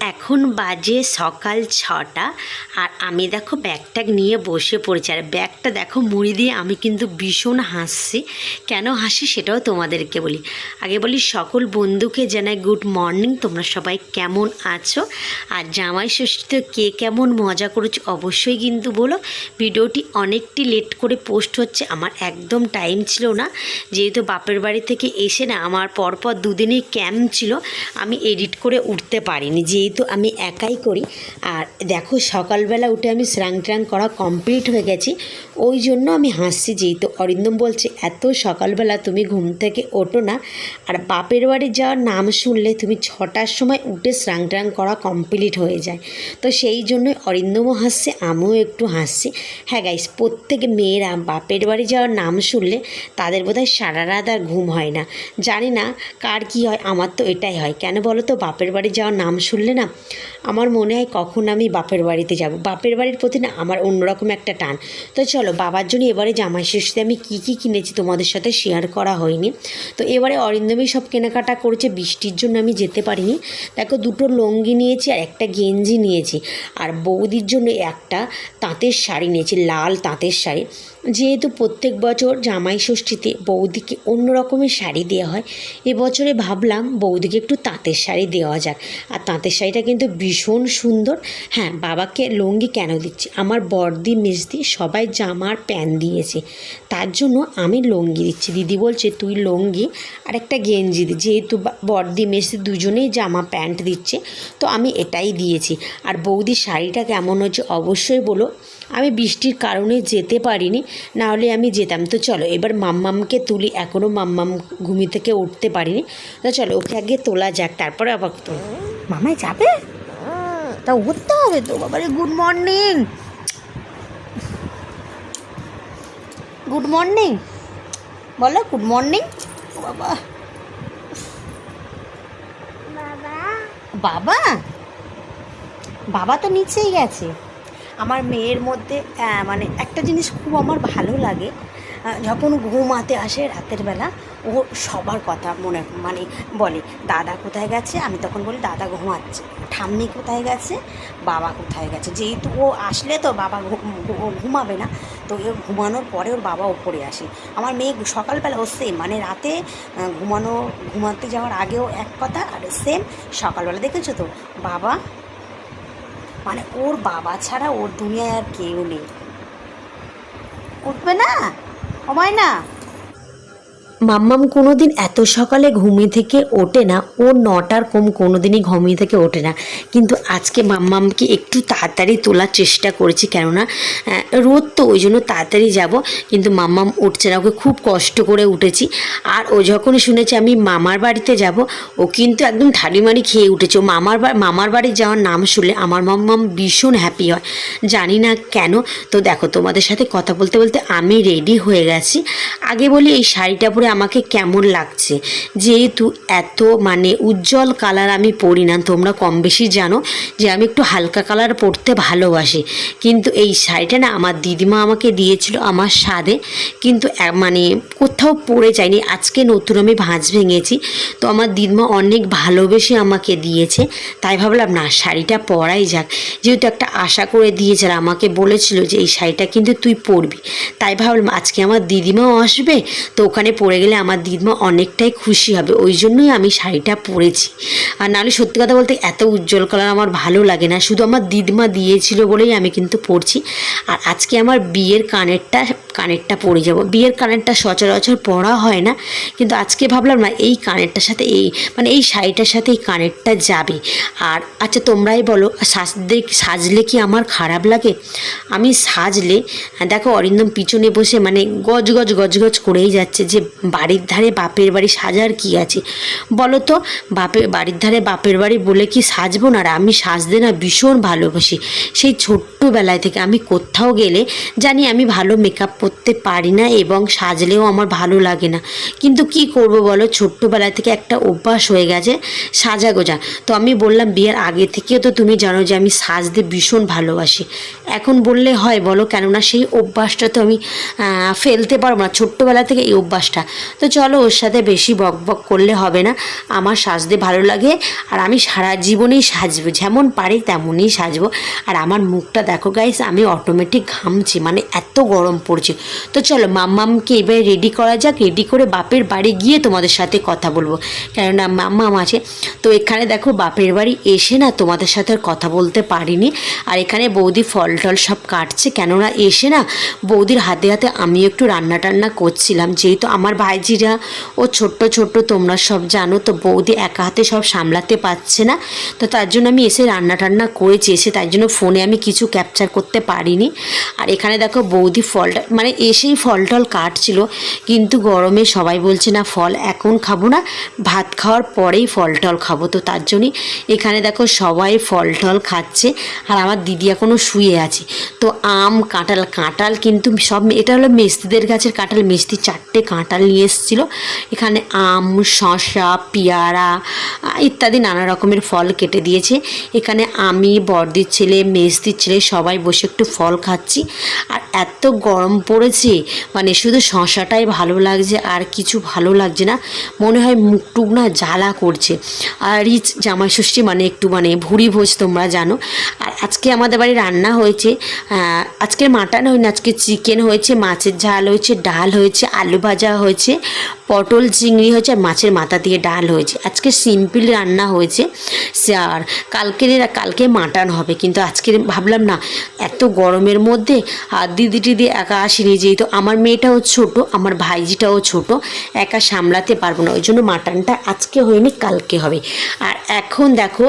এখন বাজে সকাল ছটা আর আমি দেখো ব্যাগটা নিয়ে বসে পড়েছি। আর ব্যাগটা দেখো মুড়ি দিয়ে আমি কিন্তু ভীষণ হাসছি। কেন হাসি সেটাও তোমাদেরকে বলি। আগে বলি, সকল বন্ধুকে জানাই গুড মর্নিং। তোমরা সবাই কেমন আছো? আর জামাই ষষ্ঠীতে কে কেমন মজা করেছ অবশ্যই কিন্তু বলো। ভিডিওটি অনেকটি লেট করে পোস্ট হচ্ছে, আমার একদম টাইম ছিল না। যেহেতু বাপের বাড়ি থেকে এসে না, আমার পরপর দুদিনই ক্যাম্প ছিল, আমি এডিট করে উঠতে পারিনি। যেহেতু আমি একাই করি, আর দেখো সকালবেলা উঠে আমি স্নান ট্রান করা কমপ্লিট হয়ে গেছি, ওই জন্য আমি হাসছি যেহেতু। অরিন্দম বলছে, এত সকালবেলা তুমি ঘুম থেকে ওঠো না, আর বাপের বাড়ি যাওয়ার নাম শুনলে তুমি ছটার সময় উঠে স্নান ট্রান করা কমপ্লিট হয়ে যায়। তো সেই জন্য অরিন্দমও হাসছে, আমিও একটু হাসছি। হ্যাঁ গাইস প্রত্যেক মেয়েরা বাপের বাড়ি যাওয়ার নাম শুনলে তাদের বোধহয় সারা রাত আর ঘুম হয় না। জানি না কার কি হয়, আমার তো এটাই হয়। কেন বলো তো, বাপের বাড়ি যাওয়ার নাম শুনলে না, আমার মনে হয় কখন আমি বাপের বাড়িতে যাব। বাপের বাড়ির প্রতি না আমার অন্যরকম একটা টান। তো চলো, বাবার জন্য এবারে জামাই ষষ্ঠীতে আমি কী কী কিনেছি তোমাদের সাথে শেয়ার করা হয়নি। তো এবারে অরিন্দমই সব কেনাকাটা করেছে, বৃষ্টির জন্য আমি যেতে পারিনি। দেখো, দুটো লঙ্গি নিয়েছি আর একটা গেঞ্জি নিয়েছি। আর বৌদির জন্য একটা তাঁতের শাড়ি নিয়েছি, লাল তাঁতের শাড়ি। যেহেতু প্রত্যেক বছর জামাই ষষ্ঠীতে বৌদিকে অন্য রকমের শাড়ি দেওয়া হয় এবছরে ভাবলাম বৌদিকে একটু তাঁতের শাড়ি দেওয়া যাক। আর তাঁতের শাড়িটা কিন্তু ভীষণ সুন্দর। হ্যাঁ বাবাকে লুঙ্গি কেন দিচ্ছি? আমার বর্দি মেজদি সবাই জামার প্যান্ট দিয়েছে। তার জন্য আমি লুঙ্গি দিচ্ছি। দিদি বলছে, তুই লুঙ্গি আর একটা গেঞ্জি দি। যেহেতু বর্দি মেজদি দুজনেই জামা প্যান্ট দিচ্ছে, তো আমি এটাই দিয়েছি। আর বৌদির শাড়িটা কেমন হচ্ছে অবশ্যই বলো। আমি বৃষ্টির কারণে যেতে পারিনি না হলে আমি যেতাম। তো চলো এবার মাম্মামকে তুলি এখনও মাম্মাম ঘুমি থেকে উঠতে পারিনি। তো চলো ওকে আগে তোলা যাক তারপরে আবার তো মামাই যাবে? তা উঠতে হবে তো বাবারে গুড মর্নিং গুড মর্নিং বলো গুড মর্নিং বাবা। বাবা? বাবা তো নিচেই গেছে। আমার মেয়ের মধ্যে মানে একটা জিনিস খুব আমার ভালো লাগে যখন ঘুমাতে আসে রাতের বেলা, ও সবার কথা মনে মানে বলে, দাদা কোথায় গেছে? আমি তখন বলি, দাদা ঘুমাচ্ছে। ঠাম্মি কোথায় গেছে? বাবা কোথায় গেছে? যেহেতু ও আসলে তো বাবা ঘুমাবে না, তো ও ঘুমানোর পরে ওর বাবা ওপরে আসে। আমার মেয়ে সকালবেলা ও সেম মানে রাতে ঘুমানো, ঘুমাতে যাওয়ার আগেও এক কথা, আর সেম সকালবেলা। দেখেছ তো? বাবা মানে ওর বাবা ছাড়া ওর দুনিয়ায় আর কেউ নেই। উঠবে না? সময় না? মাম্মাম কোনোদিন এত সকালে ঘুমিয়ে থেকে ওঠে না। ও নটার কম কোনোদিনই ঘুমিয়ে থেকে ওঠে না। কিন্তু আজকে মাম্মামকে একটু তাড়াতাড়ি তোলার চেষ্টা করেছি কেননা রোদ তো, ওই জন্য তাড়াতাড়ি যাব। কিন্তু মাম্মাম উঠছে না, ওকে খুব কষ্ট করে উঠেছি। আর ও যখন শুনেছে আমি মামার বাড়িতে যাব, ও কিন্তু একদম থালিমারি খেয়ে উঠেছে। ও মামার মামার বাড়ি যাওয়ার নাম শুনলে আমার মাম্মাম ভীষণ হ্যাপি হয়। জানি না কেন, তো দেখো তোমাদের সাথে কথা বলতে বলতে আমি রেডি হয়ে গেছি। আগে বলি এই শাড়িটা পরে আমাকে কেমন লাগছে? যেহেতু এত মানে উজ্জ্বল কালার আমি পরি না, তোমরা কম বেশি জানো যে আমি একটু হালকা কালার পরতে ভালোবাসি। কিন্তু এই শাড়িটা না আমার দিদিমা আমাকে দিয়েছিল আমার স্বাদে, কিন্তু মানে কোথাও পরে যায়নি। আজকে নতুন আমি ভাঁজ ভেঙেছি, তো আমার দিদিমা অনেক ভালোবেসে আমাকে দিয়েছে, তাই ভাবলাম, না, শাড়িটা পরাই যাক। যেহেতু একটা আশা করে দিয়েছে আর আমাকে বলেছিল যে, এই শাড়িটা কিন্তু তুই পরবি। তাই ভাবলাম, আজকে আমার দিদিমাও আসবে, তো ওখানে পরে গেলে আমার দিদিমা অনেকটাই খুশি হবে। ওই জন্যই আমি শাড়িটা পরেছি। আর নাহলে সত্যি কথা বলতে এত উজ্জ্বল কালার আমার ভালো লাগে না। শুধু আমার দিদিমা দিয়েছিল বলেই আমি কিন্তু পরছি। আর আজকে আমার বিয়ের কানেরটা কানেরটা পরে যাব। বিয়ের কানেরটা সচরাচর পরা হয় না, কিন্তু আজকে ভাবলাম না এই কানেরটার সাথে এই মানে এই শাড়িটার সাথে এই কানেরটা যাবে। আর আচ্ছা তোমরাই বলো সাজতে সাজলে কি আমার খারাপ লাগে? আমি সাজলে, দেখো অরিন্দম পিছনে বসে মানে গজ গজ গজ গজ করেই যাচ্ছে যে বাড়ির ধারে বাপের বাড়ি সাজার কি আছে? বলো তো বাপের বাড়ির ধারে বাপের বাড়ি বলে কি সাজবো না? আমি সাজতে না ভীষণ ভালোবাসি। সেই ছোট্টবেলায় থেকে আমি কোথাও গেলে জানি আমি ভালো মেকআপ করতে পারি না এবং সাজলেও আমার ভালো লাগে না। কিন্তু কি করব বলো? ছোট্টবেলা থেকে একটা অভ্যাস হয়ে গেছে, সাজা গোজা। তো আমি বললাম, বিয়ের আগে থেকেও তো তুমি জানো যে আমি সাজতে ভীষণ ভালোবাসি। এখন বললে হয় বলো, কেননা সেই অভ্যাসটা তো আমি ফেলতে পারব না। ছোট্টবেলা থেকে এই অভ্যাসটা। তো চলো ওর সাথে বেশি বক বক করলে হবে না। আমার সাজতে ভালো লাগে আর আমি সারা জীবনেই সাজবো। যেমন পারি তেমনই সাজবো। আর আমার মুখটা দেখো গাইস আমি অটোমেটিক ঘামছি। মানে এত গরম পড়ছে। তো চলো মাম্মামকে এবারে রেডি করা যাক রেডি করে বাপের বাড়ি গিয়ে তোমাদের সাথে কথা বলব। কেননা মাম্মাম আছে। তো এখানে দেখো বাপের বাড়ি এসে না তোমাদের সাথে আর কথা বলতে পারিনি। আর এখানে বৌদি ফল টল সব কাটছে। কেননা এসে না বৌদির হাতে হাতে আমি একটু রান্না টান্না করছিলাম। যেহেতু আমার ভাইজিরা ও ছোট্ট ছোট্ট তোমরা সব জানো, তো বৌদি একা হাতে সব সামলাতে পারছে না। তো তার জন্য আমি এসে রান্না টান্না করেছি। এসে তার জন্য ফোনে আমি কিছু ক্যাপচার করতে পারিনি। আর এখানে দেখো বৌদি ফলটা মানে এসেই ফল টল কাটছিল। কিন্তু গরমে সবাই বলছে, না, ফল এখন খাব না, ভাত খাওয়ার পরেই ফল টল খাব। তো তার জন্যই এখানে দেখো সবাই ফল টল খাচ্ছে, আর আমার দিদি এখনও শুয়ে আছে। তো আম, কাঁঠাল কাঁঠাল কিন্তু সব এটা হলো মেস্তিদের গাছের কাঁঠাল। মিস্তি চারটে কাঁঠাল নিয়ে এসেছিল। এখানে আম শশা পেয়ারা ইত্যাদি নানা রকমের ফল কেটে দিয়েছে। এখানে আমি বর্দির ছেলে মেজদির ছেলে সবাই বসে একটু ফল খাচ্ছি। আর এত গরম পড়েছে মানে শুধু শশাটাই ভালো লাগছে আর কিছু ভালো লাগছে না। মনে হয় মুখটুক না জ্বালা করছে। আর রিচ জামাই ষষ্ঠী মানে একটু মানে ভুড়ি ভোজ তোমরা জানো। আজকে আমাদের বাড়ি রান্না হয়েছে আহ, আজকের মাটন হয়নি আজকে চিকেন হয়েছে মাছের ঝাল হয়েছে ডাল হয়েছে আলু ভাজা হয়েছে পটল চিংড়ি হয়েছে আর মাছের মাথা দিয়ে ডাল হয়েছে। আজকে সিম্পল রান্না হয়েছে আর কালকের কালকে মাটন হবে কিন্তু আজকে ভাবলাম না এত গরমের মধ্যে আর দিদি টিদি একা আসেনি যেহেতু আমার মেয়েটাও ছোট আমার ভাইজিটাও ছোট একা সামলাতে পারব না ওই জন্য মাটনটা আজকে হয়নি কালকে হবে। আর এখন দেখো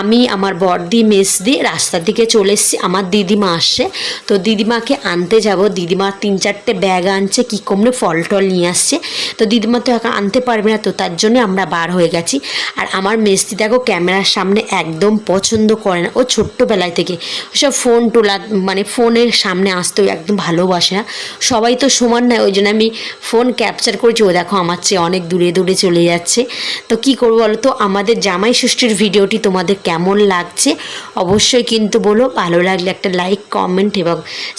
আমি আমার বড়দি মেসদি রাস্তার দিকে চলে এসেছি। আমার দিদিমা আসছে। তো দিদিমাকে আনতে যাব। দিদিমা তিন চারটে ব্যাগ আনছে, কী কমলে ফল টল নিয়ে আসছে। তো দিদিমা তো একা আনতে পারবে না, তো তার জন্য আমরা বার হয়ে গেছি। আর আমার মেসদি দেখো, ক্যামেরার সামনে একদম পছন্দ করে না। ও ছোট্টবেলায় থেকে। ওসব ফোন তোলা মানে ফোনের সামনে আসতেও একদম ভালোবাসে না। সবাই তো সমান নয় ওই জন্য আমি ফোন ক্যাপচার করেছি। ও দেখো আমার চেয়ে অনেক দূরে দূরে চলে যাচ্ছে। তো কি করব বলো তো? আমাদের জামাই ষষ্ঠীর ভিডিওটি তোমাদের কেমন লাগছে? অবশ্যই কিন্তু বলো, ভালো লাগলে একটা লাইক কমেন্ট এবং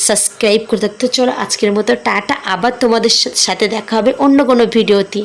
সাবস্ক্রাইব করে থাকতে। চলো, আজকের মতো টাটা। আবার তোমাদের সাথে দেখা হবে অন্য কোনো ভিডিওতে